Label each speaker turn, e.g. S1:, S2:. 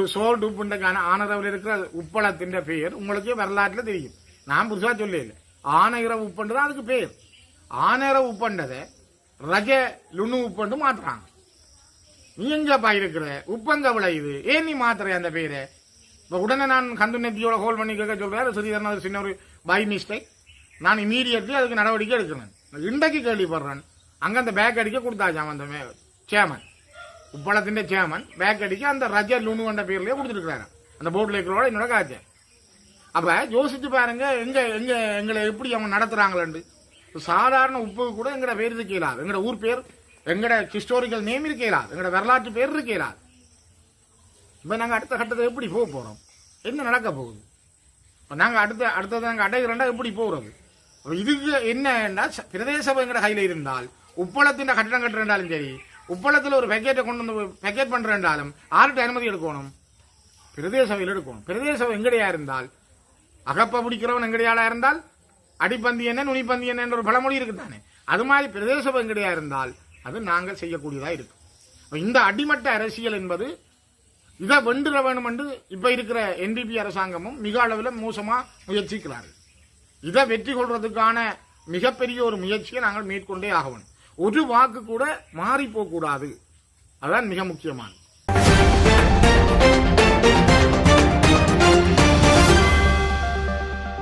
S1: ஒரு சோல் உப்புண்டக்கான ஆனரவில் இருக்கிற உப்பளத்தின் பெயர் உங்களுக்கு வரலாற்றுல தெரியும். நான் புதுசா சொல்லல ஆனையிற உப்புண்டு அதுக்கு பேர் ஆனையிற உப்பண்டதை ரஜ லுணு உப்புண்டு மாற்றுறாங்க நீ எங்கப்பா இருக்கிற? உப்பங்க இது ஏன் நீ மாத்துற அந்த பேரை இப்போ உடனே நான் கந்து நெத்தியோட ஹோல் பண்ணி கேட்க சொல்றாரு. சிறிதரன் ஒரு சின்ன ஒரு பை மிஸ்டேக் நான் இமீடியட்லி அதுக்கு நடவடிக்கை எடுக்கிறேன் இன்றைக்கு கேள்விப்படுறேன். அங்க அந்த பேக் அடிக்க கொடுத்தாச்சாம் அந்த சேமன் உப்பளத்தின் சேமன் பேக் அடிக்க அந்த ரஜ லூனு கொண்ட பேர்லேயே கொடுத்துருக்காரு அந்த போர்டில் இருக்கிறோட என்னோட காய்ச்ச அப்போ யோசிச்சு பாருங்க எங்க எங்கே எங்களை எப்படி அவங்க நடத்துறாங்களேன்னு சாதாரண உப்பு கூட எங்களோட பேர் இருக்கலாது எங்களோட ஊர் பேர் எங்களோட ஹிஸ்டோரிக்கல் நேம் இருக்கலாது எங்களோட வரலாற்று பேர் இருக்கலாது இப்போ நாங்கள் அடுத்த கட்டத்தை எப்படி போக போகிறோம் என்ன நடக்க போகுது? இப்போ நாங்கள் அடுத்த அடுத்தது நாங்கள் அடைகிறோம்டா எப்படி போகிறது இதுக்கு என்னன்னா ச- பிரதேச சபை எங்கட இருந்தால் உப்பளத்தின் கட்டணம் கட்டுறேன்டாலும் சரி உப்பளத்தில் ஒரு பேக்கெட்டை கொண்டு வந்து பேக்கெட் பண்ணுறேன்றாலும் ஆர்கிட்ட அனுமதி எடுக்கணும். பிரதேச சபையில் எடுக்கணும். பிரதேச சபை எங்கடையா இருந்தால் அகப்ப பிடிக்கிறவன் எங்கடையாளா இருந்தால் அடிப்பந்தி என்ன நுனிப்பந்தி என்னன்ற ஒரு பழமொழி இருக்குதானே? அது மாதிரி பிரதேச சபை எங்கடையா இருந்தால் அது நாங்கள் செய்யக்கூடியதாக இருக்கும். இந்த அடிமட்ட அரசியல் என்பது இதை வெண்டுற வேணும் என்று இப்போ இருக்கிற என்டிபி அரசாங்கமும் மிக அளவில் மோசமாக முயற்சிக்கிறார்கள். இதை வெற்றி கொள்றதுக்கான மிகப்பெரிய ஒரு முயற்சியை நாங்கள் மேற்கொண்டே ஆகணும். ஒரு வாக்கு கூட மாறி போகக்கூடாது. அதுதான் மிக முக்கியமானது.